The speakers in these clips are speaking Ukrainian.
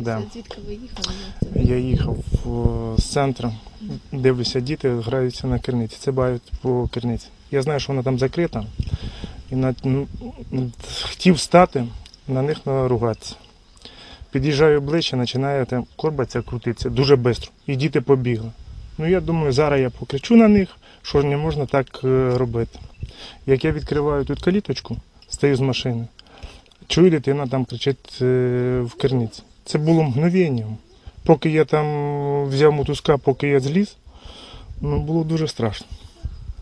Да. Звідки ви їхали? Я їхав е, з центру, дивлюся, діти граються на керниці. Це бають по керниці. Я знаю, що вона там закрита. І на, ну, хотів встати, на них наругатися. Під'їжджаю ближче, починає там корбаця крутитися дуже швидко. І діти побігли. Ну я думаю, зараз я покричу на них, що ж не можна так е, робити. Як я відкриваю тут каліточку, стою з машини, чую, дитина там кричить е, в керниці. Це було мгновенням. Поки я там взяв мотузка, поки я зліз, ну було дуже страшно.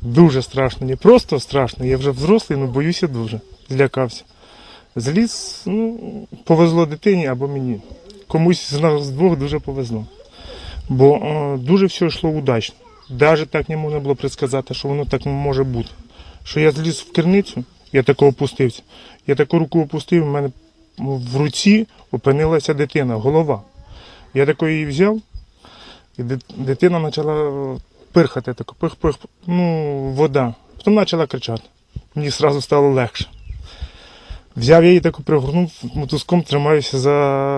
Дуже страшно. Не просто страшно, я вже взрослий, але боюся дуже. Злякався. Зліз, ну, повезло дитині або мені. Комусь з нас двох дуже повезло. Бо е, дуже все йшло удачно. Навіть так не можна було предсказати, що воно так може бути. Що я зліз в керницю, я тако опустився. Я таку руку опустив, у мене в руці опинилася дитина, голова. Я тако її взяв, і дитина почала пирхати, тако пих-пих, ну, вода. Потім почала кричати. Мені одразу стало легше. Взяв я її таку пригорнув, мотузком тримаюся за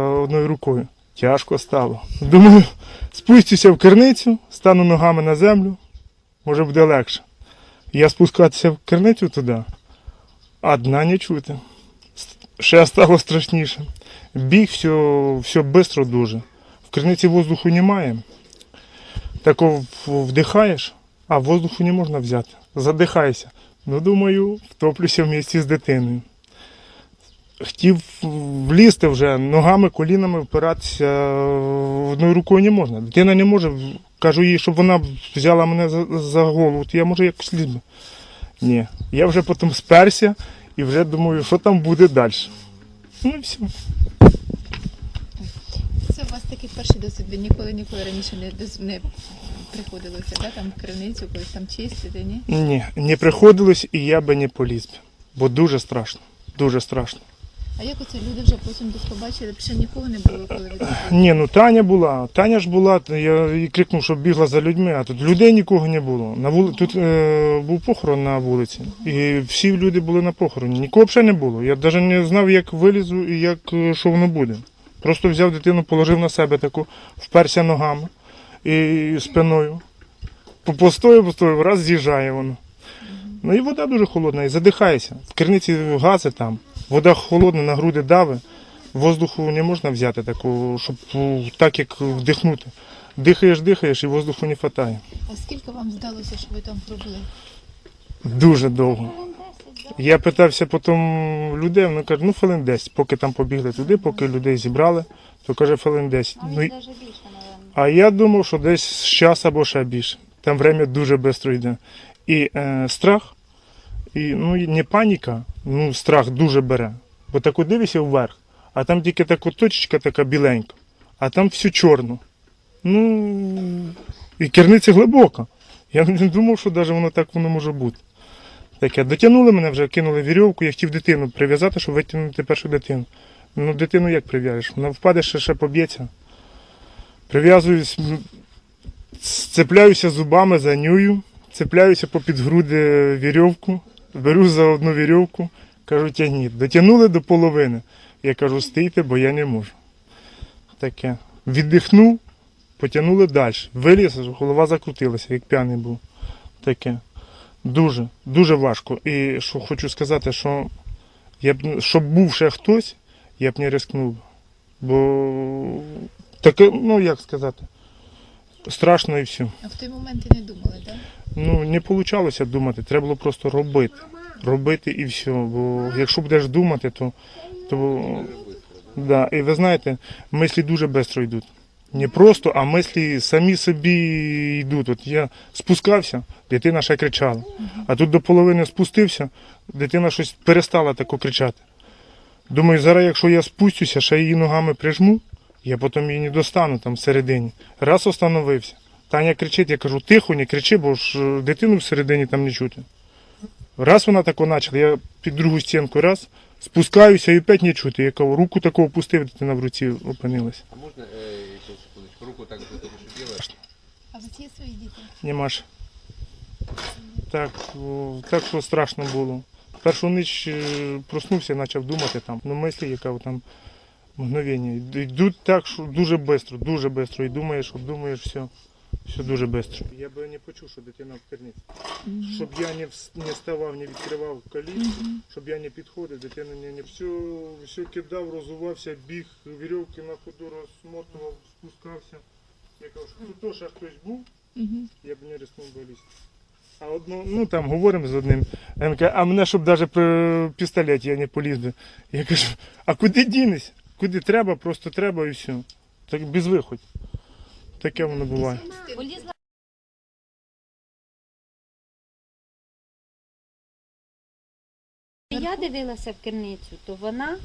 одною рукою. Тяжко стало. Думаю, спустюся в керницю, стану ногами на землю, може буде легше. Я спускатися в керницю туди, а дна не чути. Ще стало страшніше. Біг все, все швидко дуже. В криниці воздуху немає. Тако вдихаєш, а воздуху не можна взяти. Задихаєшся. Ну, думаю, втоплюся в місті з дитиною. Хотів влізти вже ногами, колінами впиратися одною рукою не можна. Дитина не може. Кажу їй, щоб вона взяла мене за, голову, то я можу якось лізь би. Ні. Я вже потім сперся і вже думаю, що там буде далі. Ну і все. Це у вас такий перший досвід. Ви ніколи ніколи раніше не, не приходилося, да? там криницю колись там чистити, ні? Ні, не приходилось і я би не поліз. Бо дуже страшно. Дуже страшно. А як оце люди вже потім десь побачили, ще нікого не було, коли ви? Ні, ну Таня була. Таня ж була, я їй крикнув, щоб бігла за людьми, а тут людей нікого не було. На вули... Тут е, був похорон на вулиці, і всі люди були на похороні. Нікого взагалі не було. Я навіть не знав, як вилізу і як е, що воно буде. Просто взяв дитину, положив на себе таку, вперся ногами і спиною. По- Постою, постою, раз з'їжджає воно. Ну і вода дуже холодна, і задихаєшся. В керниці гази там, вода холодна, на груди дави. Воздуху не можна взяти таку, щоб так як вдихнути. Дихаєш, дихаєш і воздуху не вистачає. А скільки вам здалося, що ви там пробули? Дуже довго. Я питався потім людей, вони кажуть, ну хвилин 10, поки там побігли туди, поки людей зібрали, то каже хвилин 10. Ну, а я думав, що десь час або ще більше. Там время дуже швидко йде. І е, страх, і ну, не паніка, ну страх дуже бере. Бо тако дивишся вверх, а там тільки така точечка така біленька, а там все чорно. Ну, і керниця глибока. Я не думав, що навіть воно так воно може бути. Таке, дотягнули мене вже, кинули вірьовку, я хотів дитину прив'язати, щоб витягнути першу дитину. Ну, дитину як прив'яжеш? Вона впаде, ще, ще поб'ється. Прив'язуюсь, цепляюся зубами за нюю, цепляюся по підгруди вірьовку, беру за одну вірьовку, кажу, тягніть. Дотягнули до половини. Я кажу, стійте, бо я не можу. Таке. Віддихнув, потягнули далі. Виліз, голова закрутилася, як п'яний був. Таке. Дуже, дуже важко. І що хочу сказати, що я б, щоб був ще хтось, я б не рискнув. Бо таке, ну як сказати, страшно і все. А в той момент і не думали, так? Ну, не вийшло думати, треба було просто робити. Робити і все. Бо якщо будеш думати, то. то да. І ви знаєте, мислі дуже швидко йдуть. Не просто, а мислі самі собі йдуть. От я спускався, дитина ще кричала. А тут до половини спустився, дитина щось перестала тако кричати. Думаю, зараз, якщо я спустюся, ще її ногами прижму, я потім її не достану там всередині. Раз остановився. Таня кричить, я кажу, тихо, не кричи, бо ж е, дитину всередині там не чути. Раз вона тако почала, я під другу стінку раз, спускаюся і опять не чути. Я кажу, руку таку опустив, дитина в руці опинилась. А можна е, секундочку? Руку так зашипіла? А вас є свої діти? Німаш. Так, о, так що страшно було. Першу ніч е, проснувся, почав думати там. Ну, мислі, яка там Мгновення. Йдуть так, що дуже швидко, дуже швидко. І думаєш, обдумуєш все. Все дуже швидко. Я би не почув, що дитина в керниці. Щоб я не, не вставав, не відкривав калітку, щоб я не підходив, дитина не, не все, все кидав, розувався, біг, вірьовки на ходу розмотував, спускався. Я кажу, що тут теж хтось був, Мгм. я б не рискнув би лізти. А одно, ну там говоримо з одним, він каже, а мене щоб навіть пістолеті я не поліз би. Я кажу, а куди дінеш? Куди треба, просто треба і все. Так без виходь. Таке воно буває. Я дивилася в керницю, то вона,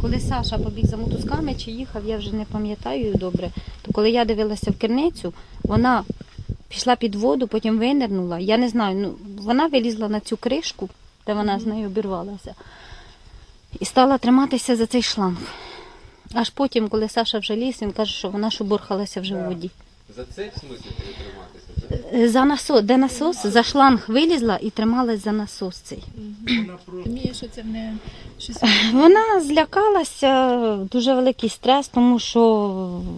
коли Саша побіг за мотузками чи їхав, я вже не пам'ятаю добре. То коли я дивилася в керницю, вона пішла під воду, потім винирнула. Я не знаю, ну вона вилізла на цю кришку, де вона з нею обірвалася, і стала триматися за цей шланг. Аж потім, коли Саша вже ліз, він каже, що вона шубурхалася вже в воді. За це в смислі перетриматися? За... За насос, де насос, за шланг вилізла і трималась за насос цей. Вона Розуміє, що це не щось. Вона злякалася, дуже великий стрес, тому що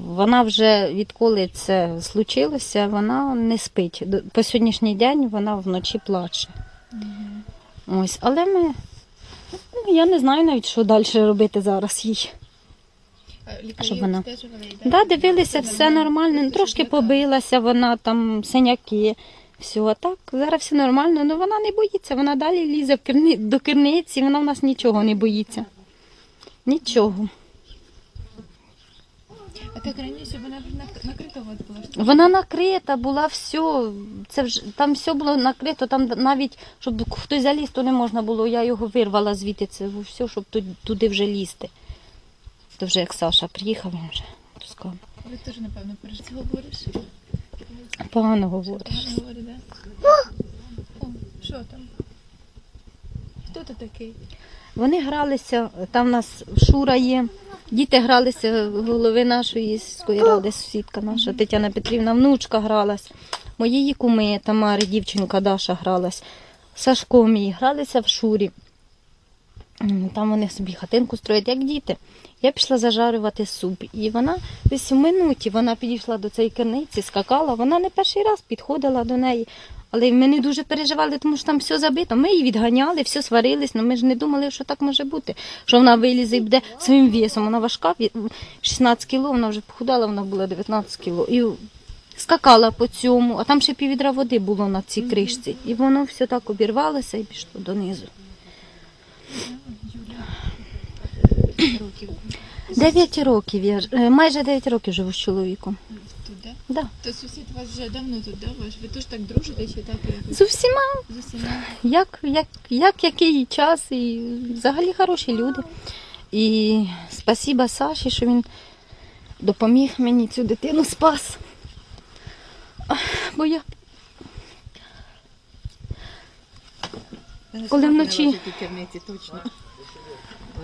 вона вже відколи це случилося, вона не спить. По сьогоднішній день вона вночі плаче. Ось, але ми. ну, Я не знаю навіть, що далі робити зараз їй. Щоб вона- Да, дивилися, все нормально. ну, Трошки побилася вона, там синяки. Все, так, зараз все нормально, але вона не боїться, вона далі лізе в керни... до керниці, вона в нас нічого не боїться. Нічого. А так раніше вона накрита була. що? Вона накрита була все. Це вже там все було накрито. Там навіть щоб хтось заліз, то не можна було. Я його вирвала звідти. Це все, щоб туди, туди вже лізти. То вже як Саша приїхав, він вже пускав. Ви теж, напевно, пережити говориш? Погано говорить. Гарно говорить? О, що там? Хто то такий? Вони гралися, там в нас Шура є. Діти гралися голови нашої сільської ради, сусідка наша Тетяна Петрівна, внучка гралась. Моєї куми Тамари, дівчинка Даша гралась. Сашко мій гралися в Шурі. Там вони собі хатинку строять, як діти. Я пішла зажарювати суп. І вона десь у минуті вона підійшла до цієї керниці, скакала. Вона не перший раз підходила до неї. Але ми не дуже переживали, тому що там все забито. Ми її відганяли, все сварились, але ми ж не думали, що так може бути. Що вона вилізе і буде своїм весом. Вона важка, 16 кіло, вона вже похудала, вона була 19 кіло. І скакала по цьому, а там ще піввідра води було на цій кришці. І воно все так обірвалося і пішло донизу. Дев'ять років я ж- е, майже 9 років живу з чоловіком. Тут, да? Да. То сусід у вас вже давно тут, да? Ваш? Ви теж так дружите чи так? З усіма, З усіма? як, як, як який час, і взагалі хороші люди. І спасіба Саші, що він допоміг мені цю дитину спас. Бо я Коли вночі- в керниці точно.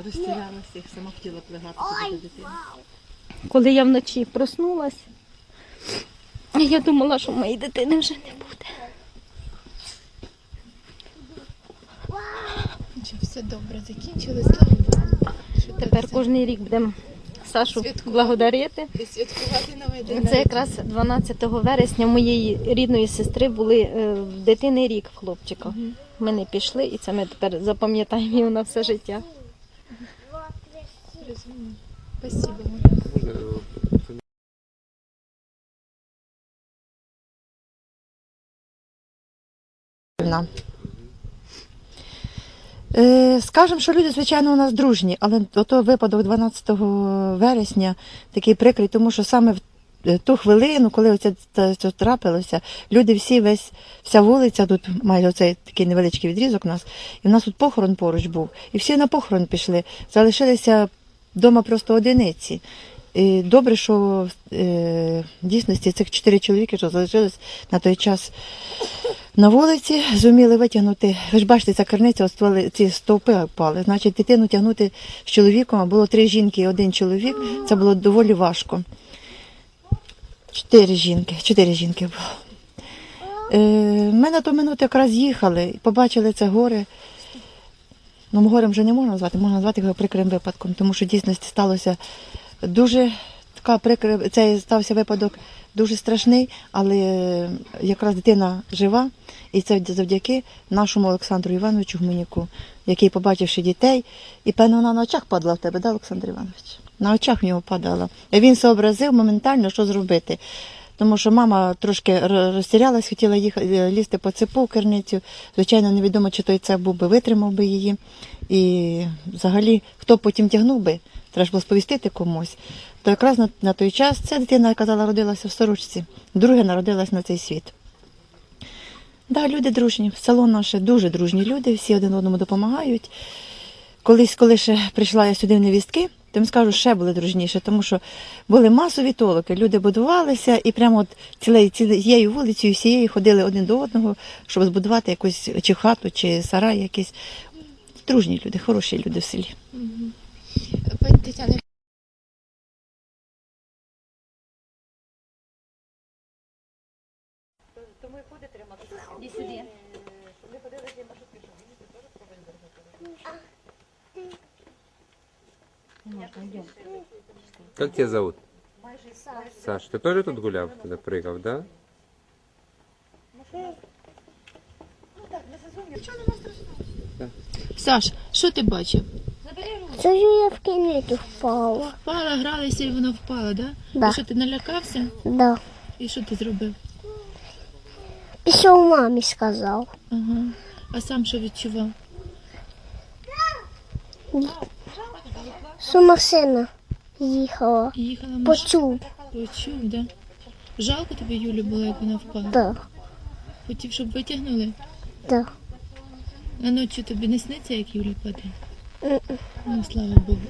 Розтірялася, сама хотіла плигати до дитини. коли я вночі проснулась, я думала, що моєї дитини вже не буде. Все добре, закінчилось, Тепер кожен рік будемо Сашу Святкувати. благодарити. І святкувати новий день. Це якраз 12 вересня моєї рідної сестри були е, в дитини рік в хлопчика. Ми не пішли, і це ми тепер запам'ятаємо його на все життя. Спасибо. Е, Скажемо, що люди, звичайно, у нас дружні, але ото випадок 12 вересня такий прикрий, тому що саме в ту хвилину, коли оце це, це трапилося, люди всі, весь, вся вулиця, тут майже оцей такий невеличкий відрізок у нас, і в нас тут похорон поруч був. І всі на похорон пішли. Залишилися вдома просто одиниці. І добре, що е, в дійсності цих чотири чоловіки, що залишились на той час на вулиці, зуміли витягнути. Ви ж бачите, ця керниця, стволи, ці стовпи впали. Значить, дитину тягнути з чоловіком, а було три жінки і один чоловік. Це було доволі важко. Чотири жінки, чотири жінки було. Е, ми на ту минуту якраз їхали, побачили це горе. Ну, горем вже не можна назвати, можна назвати його прикрим випадком, тому що в дійсності сталося дуже така прикри... цей стався випадок дуже страшний, але якраз дитина жива, і це завдяки нашому Олександру Івановичу Гуменюку, який, побачивши дітей, і певно вона на очах падала в тебе, да, Олександр Іванович? На очах в нього падала. І він зобразив моментально, що зробити. Тому що мама трошки розтірялась, хотіла їхати лізти по цепу в керницю. Звичайно, невідомо, чи той цеп був би витримав би її. І взагалі, хто потім тягнув би, треба було сповістити комусь. То якраз на, на той час ця дитина, я казала, родилася в сорочці, друге народилась на цей світ. Да, люди дружні, село наше дуже дружні люди, всі один одному допомагають. Колись, коли ще прийшла я сюди в невістки, то їм скажу, ще були дружніше, тому що були масові толоки. Люди будувалися і прямо от цілею, цією вулицею всією ходили один до одного, щоб збудувати якусь чи хату, чи сарай якийсь. Дружні люди, хороші люди в селі. Пані Как тебя зовут? Саш, ты тоже тут гулял, когда прыгал, да? Саш, що ти бачив? Це ж я в кінець впала. Впала, гралася і вона впала, да? Да. І що ти налякався? Да. І що ти зробив? Пішов мамі сказав. Ага. А сам що відчував? Що машина їхала. Їхала. Почув. Почув, да? Жалко тобі Юлі було, як вона впала. Да. Хотів, щоб витягнули. Да. А ночі тобі не сниться, як Юля падає? Ну, слава Богу.